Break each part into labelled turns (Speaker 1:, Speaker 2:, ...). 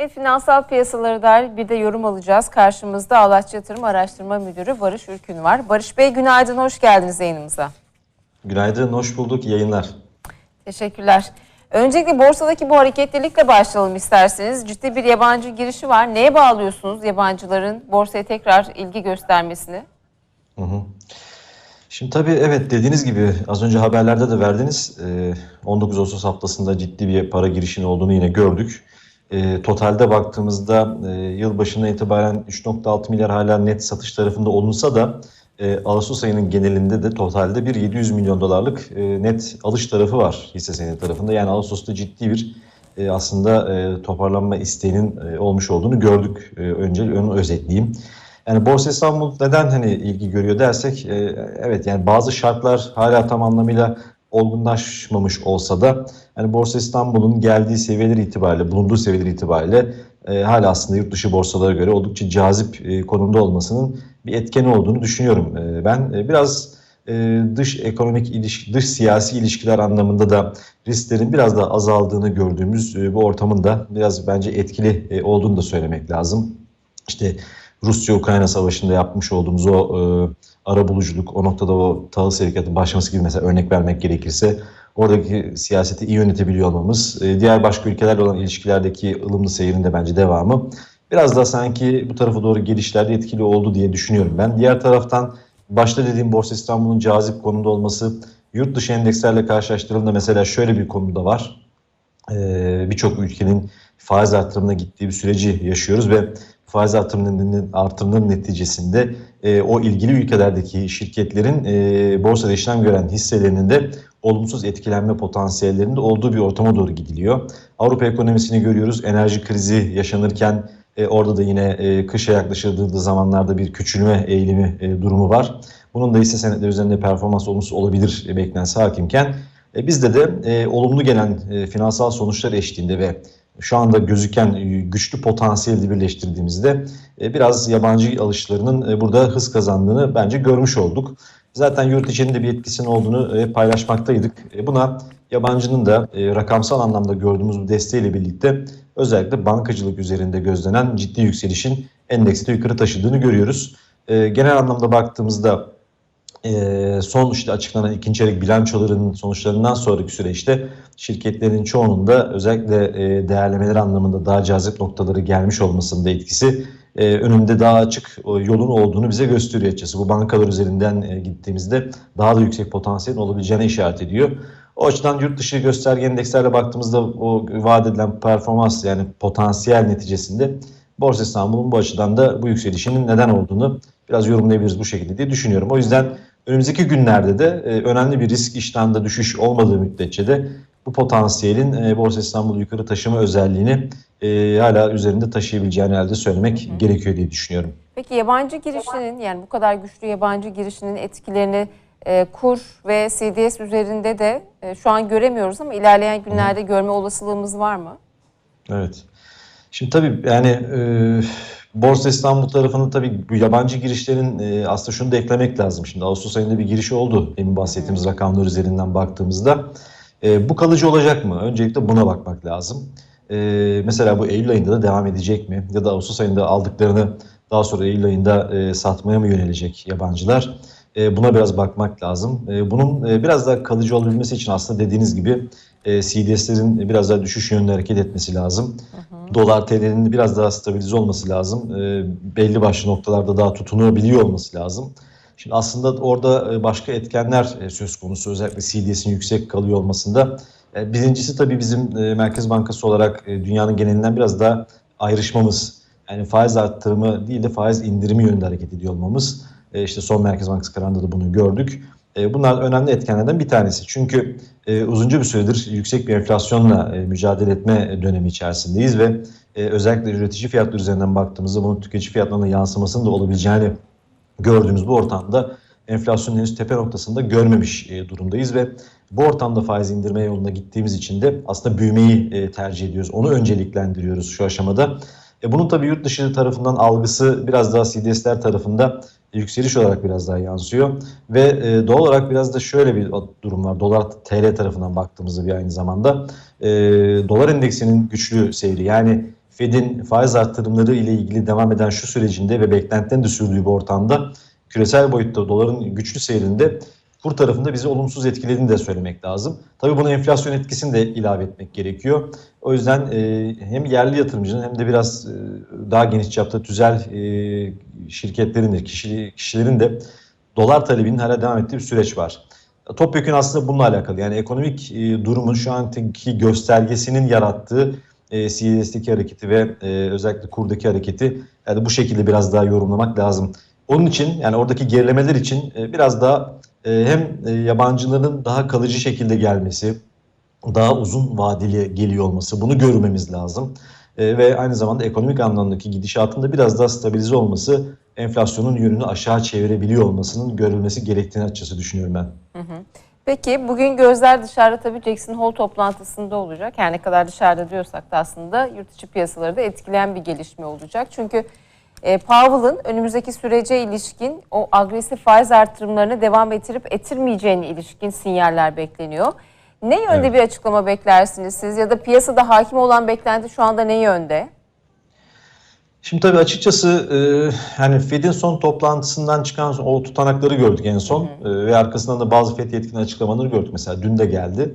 Speaker 1: Evet, finansal piyasaları dair bir de yorum alacağız. Karşımızda Alaç Yatırım Araştırma Müdürü Barış Ürkün var. Barış Bey günaydın, hoş geldiniz yayınımıza.
Speaker 2: Günaydın, hoş bulduk. Yayınlar.
Speaker 1: Teşekkürler. Öncelikle borsadaki bu hareketlilikle başlayalım isterseniz. Ciddi bir yabancı girişi var. Neye bağlıyorsunuz yabancıların borsaya tekrar ilgi göstermesini?
Speaker 2: Hı hı. Şimdi tabii evet dediğiniz gibi az önce haberlerde de verdiniz. Ee, 19 Ağustos haftasında ciddi bir para girişinin olduğunu yine gördük. Ee, totalde baktığımızda e, yılbaşına itibaren 3.6 milyar hala net satış tarafında olunsa da e, Ağustos ayının genelinde de totalde bir 700 milyon dolarlık e, net alış tarafı var hisse senedi tarafında. Yani Ağustos'ta ciddi bir e, aslında e, toparlanma isteğinin e, olmuş olduğunu gördük. E, önce onu özetleyeyim. Yani Borsa İstanbul neden hani ilgi görüyor dersek e, evet yani bazı şartlar hala tam anlamıyla olgunlaşmamış olsa da hani Borsa İstanbul'un geldiği seviyeler itibariyle, bulunduğu seviyeler itibariyle e, hala aslında yurt dışı borsalara göre oldukça cazip e, konumda olmasının bir etkeni olduğunu düşünüyorum. E, ben e, biraz e, dış ekonomik ilişki, dış siyasi ilişkiler anlamında da risklerin biraz daha azaldığını gördüğümüz e, bu ortamın da biraz bence etkili e, olduğunu da söylemek lazım. İşte Rusya-Ukrayna savaşında yapmış olduğumuz o e, ara buluculuk, o noktada o tahıl sevkiyatı başlaması gibi mesela örnek vermek gerekirse oradaki siyaseti iyi yönetebiliyor olmamız, e, diğer başka ülkelerle olan ilişkilerdeki ılımlı seyrin de bence devamı biraz da sanki bu tarafa doğru gelişlerde etkili oldu diye düşünüyorum ben. Diğer taraftan başta dediğim Borsa İstanbul'un cazip konumda olması, yurt dışı endekslerle karşılaştırıldığında mesela şöyle bir konuda var. Ee, Birçok ülkenin faiz artırımına gittiği bir süreci yaşıyoruz ve faiz artırımının, artırımının neticesinde e, o ilgili ülkelerdeki şirketlerin e, borsada işlem gören hisselerinin de olumsuz etkilenme potansiyellerinde olduğu bir ortama doğru gidiliyor. Avrupa ekonomisini görüyoruz. Enerji krizi yaşanırken e, orada da yine e, kışa yaklaşıldığı zamanlarda bir küçülme eğilimi e, durumu var. Bunun da hisse senetleri üzerinde performans olumsuz olabilir e, beklentisi hakimken e, bizde de e, olumlu gelen e, finansal sonuçlar eşliğinde ve şu anda gözüken e, güçlü potansiyeli birleştirdiğimizde e, biraz yabancı alışlarının e, burada hız kazandığını bence görmüş olduk. Zaten yurt içinde bir etkisinin olduğunu paylaşmaktaydık. Buna yabancının da rakamsal anlamda gördüğümüz bu desteğiyle birlikte özellikle bankacılık üzerinde gözlenen ciddi yükselişin endeksi de yukarı taşıdığını görüyoruz. Genel anlamda baktığımızda e, son işte açıklanan ikinci çeyrek bilançolarının sonuçlarından sonraki süreçte şirketlerin çoğunun da özellikle e, değerlemeler anlamında daha cazip noktaları gelmiş olmasının da etkisi e, önünde daha açık e, yolun olduğunu bize gösteriyor açıkçası. Bu bankalar üzerinden e, gittiğimizde daha da yüksek potansiyelin olabileceğine işaret ediyor. O açıdan yurt dışı gösterge endekslerle baktığımızda o vaat edilen performans yani potansiyel neticesinde Borsa İstanbul'un bu açıdan da bu yükselişinin neden olduğunu biraz yorumlayabiliriz bu şekilde diye düşünüyorum. O yüzden önümüzdeki günlerde de e, önemli bir risk iştahında düşüş olmadığı müddetçe de bu potansiyelin e, Borsa İstanbul'u yukarı taşıma özelliğini e, hala üzerinde taşıyabileceğini elde söylemek gerekiyor diye düşünüyorum.
Speaker 1: Peki yabancı girişinin yani bu kadar güçlü yabancı girişinin etkilerini e, kur ve CDS üzerinde de e, şu an göremiyoruz ama ilerleyen günlerde görme olasılığımız var mı?
Speaker 2: Evet. Şimdi tabii yani e, Borsa İstanbul tarafında tabii bu yabancı girişlerin e, aslında şunu da eklemek lazım. Şimdi Ağustos ayında bir giriş oldu. Demin bahsettiğimiz rakamlar üzerinden baktığımızda. E, bu kalıcı olacak mı? Öncelikle buna bakmak lazım. E, mesela bu Eylül ayında da devam edecek mi? Ya da Ağustos ayında aldıklarını daha sonra Eylül ayında e, satmaya mı yönelecek yabancılar? E, buna biraz bakmak lazım. E, bunun e, biraz daha kalıcı olabilmesi için aslında dediğiniz gibi e, CDS'lerin biraz daha düşüş yönlü hareket etmesi lazım. Dolar TL'nin biraz daha stabilize olması lazım. E, belli başlı noktalarda daha tutunabiliyor olması lazım. Şimdi aslında orada e, başka etkenler e, söz konusu özellikle CDS'in yüksek kalıyor olmasında. E, birincisi tabii bizim Merkez Bankası olarak dünyanın genelinden biraz daha ayrışmamız. Yani faiz arttırımı değil de faiz indirimi yönünde hareket ediyor olmamız. E, işte son Merkez Bankası kararında da bunu gördük. E, bunlar önemli etkenlerden bir tanesi. Çünkü e, uzunca bir süredir yüksek bir enflasyonla e, mücadele etme dönemi içerisindeyiz ve özellikle üretici fiyatları üzerinden baktığımızda bunun tüketici fiyatlarına yansımasının da olabileceğini gördüğümüz bu ortamda enflasyonun henüz tepe noktasında görmemiş durumdayız ve bu ortamda faiz indirme yoluna gittiğimiz için de aslında büyümeyi tercih ediyoruz. Onu önceliklendiriyoruz şu aşamada. E, bunun tabii yurt dışı tarafından algısı biraz daha CDS'ler tarafında yükseliş olarak biraz daha yansıyor. Ve e, doğal olarak biraz da şöyle bir durum var. Dolar TL tarafından baktığımızda bir aynı zamanda. E, dolar endeksinin güçlü seyri yani Fed'in faiz arttırımları ile ilgili devam eden şu sürecinde ve beklentilerin de sürdüğü bu ortamda küresel boyutta doların güçlü seyrinde kur tarafında bizi olumsuz etkilediğini de söylemek lazım. Tabii buna enflasyon etkisini de ilave etmek gerekiyor. O yüzden e, hem yerli yatırımcının hem de biraz e, daha geniş çapta tüzel e, şirketlerin de kişi, kişilerin de dolar talebinin hala devam ettiği bir süreç var. Topyekun aslında bununla alakalı. Yani ekonomik e, durumun şu anki göstergesinin yarattığı e, CDS'deki hareketi ve e, özellikle kurdaki hareketi yani bu şekilde biraz daha yorumlamak lazım. Onun için yani oradaki gerilemeler için e, biraz daha e, hem e, yabancıların daha kalıcı şekilde gelmesi, daha uzun vadeli geliyor olması bunu görmemiz lazım. E, ve aynı zamanda ekonomik anlamdaki gidişatın da biraz daha stabilize olması enflasyonun yönünü aşağı çevirebiliyor olmasının görülmesi gerektiğini açıkçası düşünüyorum ben.
Speaker 1: Peki bugün gözler dışarıda tabii Jackson Hole toplantısında olacak. Her ne kadar dışarıda diyorsak da aslında yurt içi piyasaları da etkileyen bir gelişme olacak. Çünkü e, Powell'ın önümüzdeki sürece ilişkin o agresif faiz artırımlarını devam ettirip ettirmeyeceğine ilişkin sinyaller bekleniyor. Ne yönde
Speaker 2: Evet.
Speaker 1: bir açıklama beklersiniz siz ya da piyasada hakim olan beklenti şu anda ne yönde?
Speaker 2: Şimdi tabii açıkçası e, hani Fed'in son toplantısından çıkan o tutanakları gördük en son E, ve arkasından da bazı Fed yetkili açıklamaları gördük mesela dün de geldi.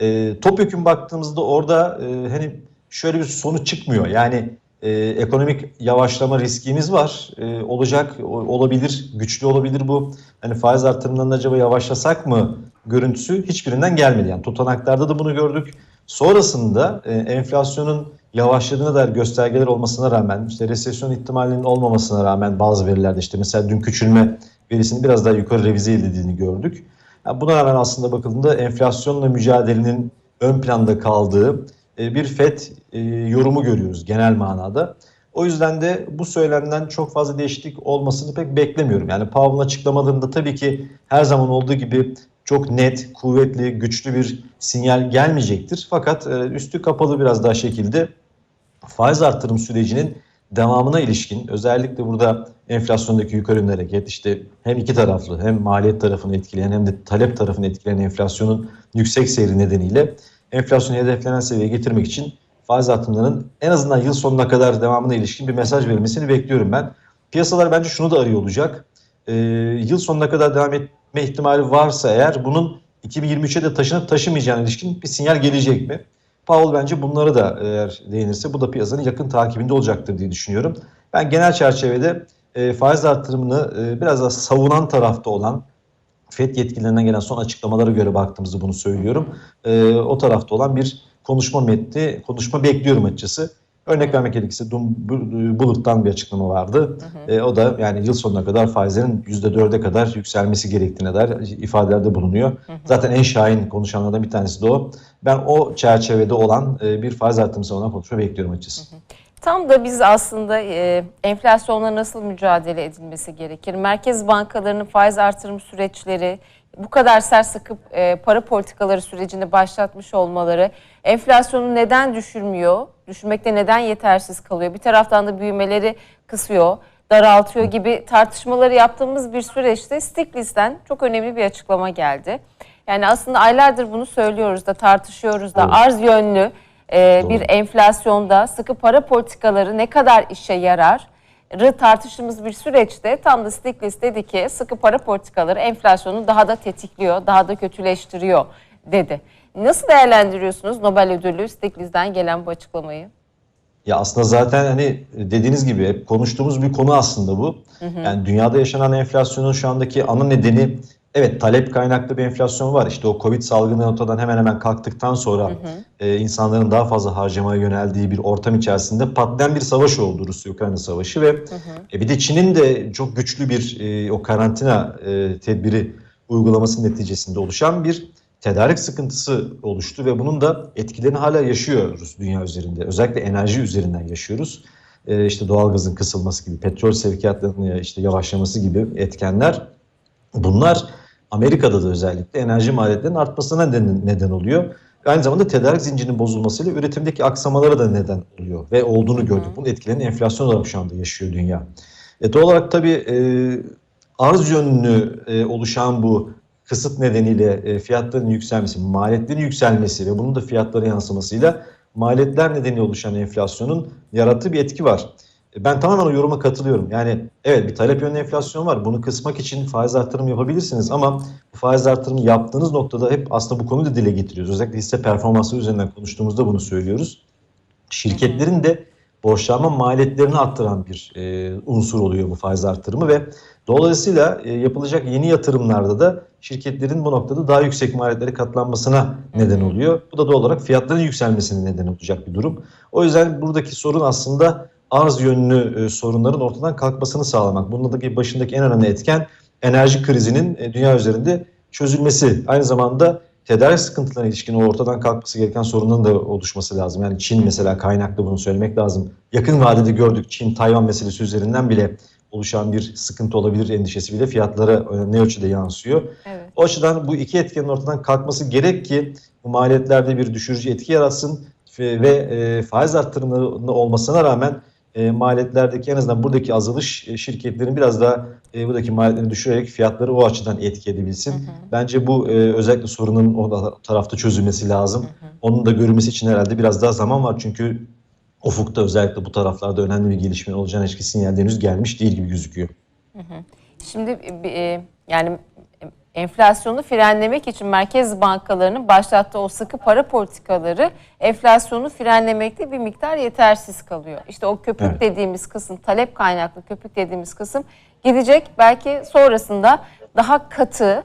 Speaker 2: E, topyekun baktığımızda orada e, hani şöyle bir sonuç çıkmıyor. Yani e, ekonomik yavaşlama riskimiz var. E, olacak, olabilir, güçlü olabilir bu. Hani faiz artırımlarında acaba yavaşlasak mı görüntüsü hiçbirinden gelmedi. Yani tutanaklarda da bunu gördük. Sonrasında e, enflasyonun yavaşladığına dair göstergeler olmasına rağmen, işte resesyon ihtimalinin olmamasına rağmen bazı verilerde işte mesela dün küçülme verisinin biraz daha yukarı revize edildiğini gördük. Yani buna rağmen aslında bakıldığında enflasyonla mücadelenin ön planda kaldığı e, bir FED e, yorumu görüyoruz genel manada. O yüzden de bu söylemden çok fazla değişiklik olmasını pek beklemiyorum. Yani Powell'ın açıklamalarında tabii ki her zaman olduğu gibi çok net, kuvvetli, güçlü bir sinyal gelmeyecektir. Fakat e, üstü kapalı biraz daha şekilde faiz artırım sürecinin devamına ilişkin özellikle burada enflasyondaki yukarı yönlü hareket işte hem iki taraflı hem maliyet tarafını etkileyen hem de talep tarafını etkileyen enflasyonun yüksek seyri nedeniyle enflasyonu hedeflenen seviyeye getirmek için faiz artımlarının en azından yıl sonuna kadar devamına ilişkin bir mesaj verilmesini bekliyorum ben. Piyasalar bence şunu da arıyor olacak. Ee, yıl sonuna kadar devam etme ihtimali varsa eğer bunun 2023'e de taşınıp taşımayacağına ilişkin bir sinyal gelecek mi? Powell bence bunları da eğer değinirse bu da piyasanın yakın takibinde olacaktır diye düşünüyorum. Ben genel çerçevede e, faiz artırımını e, biraz daha savunan tarafta olan FED yetkililerinden gelen son açıklamalara göre baktığımızda bunu söylüyorum. E, o tarafta olan bir konuşma metni, konuşma bekliyorum açıkçası. Örnek vermek gerekirse Bu- Bulut'tan bir açıklama vardı. E, o da yani yıl sonuna kadar faizlerin %4'e kadar yükselmesi gerektiğine dair ifadelerde bulunuyor. Zaten en şahin konuşanlardan bir tanesi de o. Ben o çerçevede olan e, bir faiz artırımı savunan konuşma bekliyorum açıkçası.
Speaker 1: Tam da biz aslında e, enflasyonla nasıl mücadele edilmesi gerekir? Merkez bankalarının faiz artırım süreçleri, bu kadar sert sıkıp e, para politikaları sürecini başlatmış olmaları enflasyonu neden düşürmüyor? Düşürmekte neden yetersiz kalıyor? Bir taraftan da büyümeleri kısıyor, daraltıyor gibi tartışmaları yaptığımız bir süreçte Stiglitz'ten çok önemli bir açıklama geldi. Yani aslında aylardır bunu söylüyoruz da tartışıyoruz da
Speaker 2: Evet.
Speaker 1: arz yönlü e, bir enflasyonda sıkı para politikaları ne kadar işe yarar? Tartıştığımız bir süreçte tam da Stiglitz dedi ki sıkı para politikaları enflasyonu daha da tetikliyor, daha da kötüleştiriyor dedi. Nasıl değerlendiriyorsunuz Nobel ödüllü Stiglitz'den gelen bu açıklamayı?
Speaker 2: Ya aslında zaten hani dediğiniz gibi hep konuştuğumuz bir konu aslında bu. Yani dünyada yaşanan enflasyonun şu andaki ana nedeni evet talep kaynaklı bir enflasyon var. İşte o Covid salgını ortadan hemen hemen kalktıktan sonra e, insanların daha fazla harcamaya yöneldiği bir ortam içerisinde patlayan bir savaş oldu Rusya-Ukrayna savaşı ve e, bir de Çin'in de çok güçlü bir e, o karantina e, tedbiri uygulaması neticesinde oluşan bir tedarik sıkıntısı oluştu ve bunun da etkilerini hala yaşıyoruz dünya üzerinde. Özellikle enerji üzerinden yaşıyoruz. Ee, işte doğalgazın kısılması gibi, petrol sevkiyatlarının işte yavaşlaması gibi etkenler. Bunlar Amerika'da da özellikle enerji maliyetlerinin artmasına neden, neden oluyor. Aynı zamanda tedarik zincirinin bozulmasıyla üretimdeki aksamalara da neden oluyor ve olduğunu gördük. Bunun etkilerini enflasyon olarak şu anda yaşıyor dünya. E, doğal olarak tabii e, arz yönlü e, oluşan bu kısıt nedeniyle e, fiyatların yükselmesi, maliyetlerin yükselmesi ve bunun da fiyatlara yansımasıyla maliyetler nedeniyle oluşan enflasyonun yarattığı bir etki var. E, Ben tamamen o yoruma katılıyorum. Yani evet bir talep yönlü enflasyon var. Bunu kısmak için faiz artırım yapabilirsiniz ama bu faiz artırımı yaptığınız noktada hep aslında bu konuyu da dile getiriyoruz. Özellikle hisse performansı üzerinden konuştuğumuzda bunu söylüyoruz. Şirketlerin de borçlanma maliyetlerini arttıran bir e, unsur oluyor bu faiz artırımı ve dolayısıyla e, yapılacak yeni yatırımlarda da şirketlerin bu noktada daha yüksek maliyetlere katlanmasına neden oluyor. Bu da doğal olarak fiyatların yükselmesine neden olacak bir durum. O yüzden buradaki sorun aslında arz yönlü e, sorunların ortadan kalkmasını sağlamak. Bundaki başındaki en önemli etken enerji krizinin e, dünya üzerinde çözülmesi. Aynı zamanda tedarik sıkıntılarına ilişkin o ortadan kalkması gereken sorunların da oluşması lazım. Yani Çin mesela kaynaklı bunu söylemek lazım. Yakın vadede gördük Çin Tayvan meselesi üzerinden bile oluşan bir sıkıntı olabilir endişesi bile fiyatlara ne ölçüde yansıyor.
Speaker 1: Evet.
Speaker 2: O açıdan bu iki etkenin ortadan kalkması gerek ki bu maliyetlerde bir düşürücü etki yaratsın ve, ve e, faiz arttırımları olmasına rağmen e, maliyetlerdeki en azından buradaki azalış e, şirketlerin biraz daha e, buradaki maliyetlerini düşürerek fiyatları o açıdan etki edebilsin. Bence bu e, özellikle sorunun o tarafta çözülmesi lazım. Onun da görülmesi için herhalde biraz daha zaman var çünkü ufukta özellikle bu taraflarda önemli bir gelişme olacağına ilişkin sinyal henüz gelmiş değil gibi gözüküyor.
Speaker 1: Şimdi e, yani enflasyonu frenlemek için merkez bankalarının başlattığı o sıkı para politikaları enflasyonu frenlemekte bir miktar yetersiz kalıyor. İşte o köpük
Speaker 2: Evet.
Speaker 1: dediğimiz kısım, talep kaynaklı köpük dediğimiz kısım gidecek. Belki sonrasında daha katı,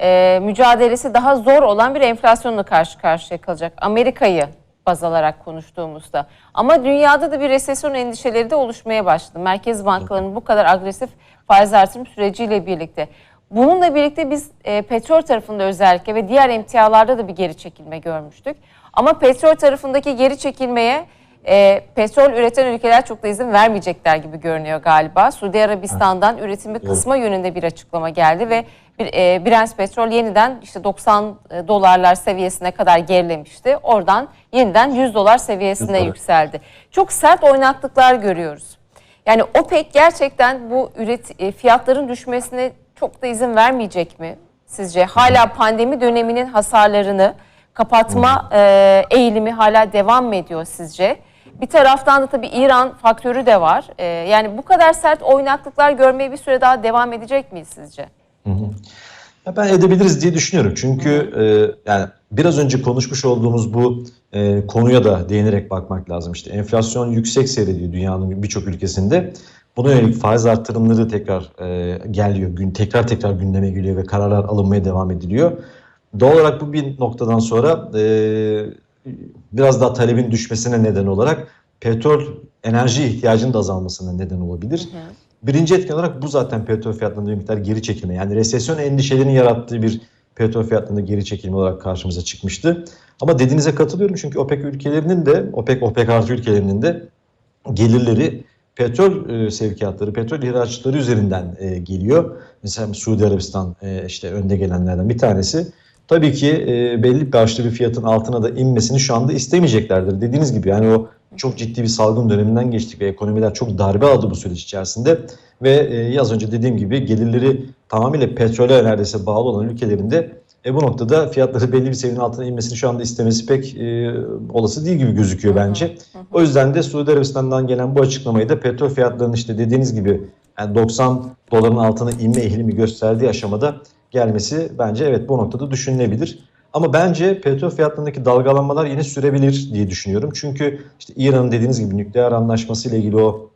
Speaker 1: e, mücadelesi daha zor olan bir enflasyonla karşı karşıya kalacak. Amerika'yı baz alarak konuştuğumuzda. Ama dünyada da bir resesyon endişeleri de oluşmaya başladı. Merkez bankalarının bu kadar agresif faiz artırım süreciyle birlikte. Bununla birlikte biz e, petrol tarafında özellikle ve diğer emtialarda da bir geri çekilme görmüştük. Ama petrol tarafındaki geri çekilmeye e, petrol üreten ülkeler çok da izin vermeyecekler gibi görünüyor galiba. Suudi Arabistan'dan üretimi kısma yönünde bir açıklama geldi ve bir, e, Brent petrol yeniden işte 90 dolarlar seviyesine kadar gerilemişti. Oradan yeniden 100 dolar seviyesine
Speaker 2: Evet.
Speaker 1: yükseldi. Çok sert oynaklıklar görüyoruz. Yani OPEC gerçekten bu üret e, fiyatların düşmesine çok da izin vermeyecek mi sizce? Hala pandemi döneminin hasarlarını kapatma e, eğilimi hala devam mı ediyor sizce? Bir taraftan da tabii İran faktörü de var. E, yani bu kadar sert oynaklıklar görmeye bir süre daha devam edecek miyiz sizce?
Speaker 2: Ya ben edebiliriz diye düşünüyorum. Çünkü e, yani biraz önce konuşmuş olduğumuz bu e, konuya da değinerek bakmak lazım. İşte enflasyon yüksek seyrediyor dünyanın birçok ülkesinde. Buna yönelik faiz artırımları tekrar e, geliyor, gün tekrar tekrar gündeme geliyor ve kararlar alınmaya devam ediliyor. Doğal olarak bu bir noktadan sonra e, biraz daha talebin düşmesine neden olarak petrol enerji ihtiyacının da azalmasına neden olabilir. Birinci etken olarak bu zaten petrol fiyatlarında bir miktar geri çekilme. Yani resesyon endişelerinin yarattığı bir petrol fiyatlarında geri çekilme olarak karşımıza çıkmıştı. Ama dediğinize katılıyorum çünkü OPEC ülkelerinin de OPEC OPEC artı ülkelerinin de gelirleri petrol e, sevkiyatları, petrol ihracatları üzerinden e, geliyor. Mesela Suudi Arabistan e, işte önde gelenlerden bir tanesi. Tabii ki e, belli başlı bir fiyatın altına da inmesini şu anda istemeyeceklerdir. Dediğiniz gibi yani o çok ciddi bir salgın döneminden geçtik ve ekonomiler çok darbe aldı bu süreç içerisinde. Ve e, az önce dediğim gibi gelirleri tamamıyla petrole neredeyse bağlı olan ülkelerinde e, bu noktada fiyatları belli bir seviyenin altına inmesini şu anda istemesi pek e, olası değil gibi gözüküyor bence. O yüzden de Suudi Arabistan'dan gelen bu açıklamayı da petrol fiyatlarının işte dediğiniz gibi yani 90 doların altına inme eğilimi gösterdiği aşamada gelmesi bence evet bu noktada düşünülebilir. Ama bence petrol fiyatlarındaki dalgalanmalar yine sürebilir diye düşünüyorum. Çünkü işte İran'ın dediğiniz gibi nükleer anlaşması ile ilgili o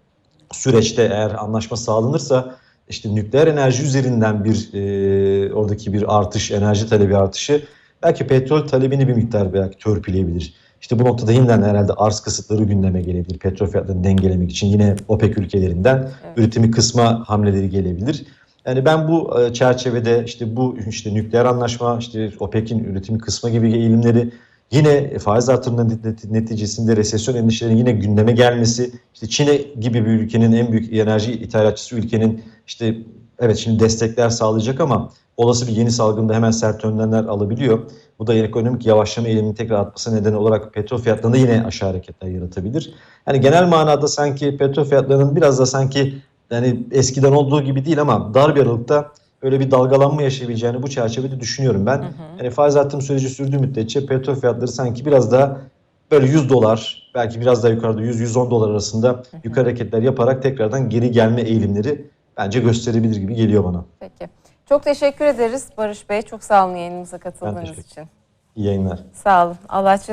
Speaker 2: süreçte eğer anlaşma sağlanırsa işte nükleer enerji üzerinden bir e, oradaki bir artış, enerji talebi artışı belki petrol talebini bir miktar belki törpüleyebilir. İşte bu noktada yeniden herhalde arz kısıtları gündeme gelebilir. Petrol fiyatlarını dengelemek için yine OPEC ülkelerinden üretimi kısma hamleleri gelebilir. Yani ben bu e, çerçevede işte bu işte nükleer anlaşma, işte OPEC'in üretimi kısma gibi eğilimleri yine faiz artırımının net- neticesinde resesyon endişelerinin yine gündeme gelmesi, işte Çin'e gibi bir ülkenin en büyük enerji ithalatçısı ülkenin işte evet şimdi destekler sağlayacak ama olası bir yeni salgında hemen sert önlemler alabiliyor. Bu da ekonomik yavaşlama eğiliminin tekrar artması nedeni olarak petrol fiyatlarında yine aşağı hareketler yaratabilir. Yani genel manada sanki petrol fiyatlarının biraz da sanki yani eskiden olduğu gibi değil ama dar bir aralıkta öyle bir dalgalanma yaşayabileceğini bu çerçevede düşünüyorum ben. Yani faiz artırım süreci sürdüğü müddetçe petrol fiyatları sanki biraz daha böyle 100 dolar belki biraz daha yukarıda 100-110 dolar arasında yukarı hareketler yaparak tekrardan geri gelme eğilimleri bence gösterebilir gibi geliyor bana.
Speaker 1: Peki. Çok teşekkür ederiz Barış Bey. Çok sağ olun yayınımıza katıldığınız için.
Speaker 2: İyi yayınlar.
Speaker 1: Sağ olun. Allah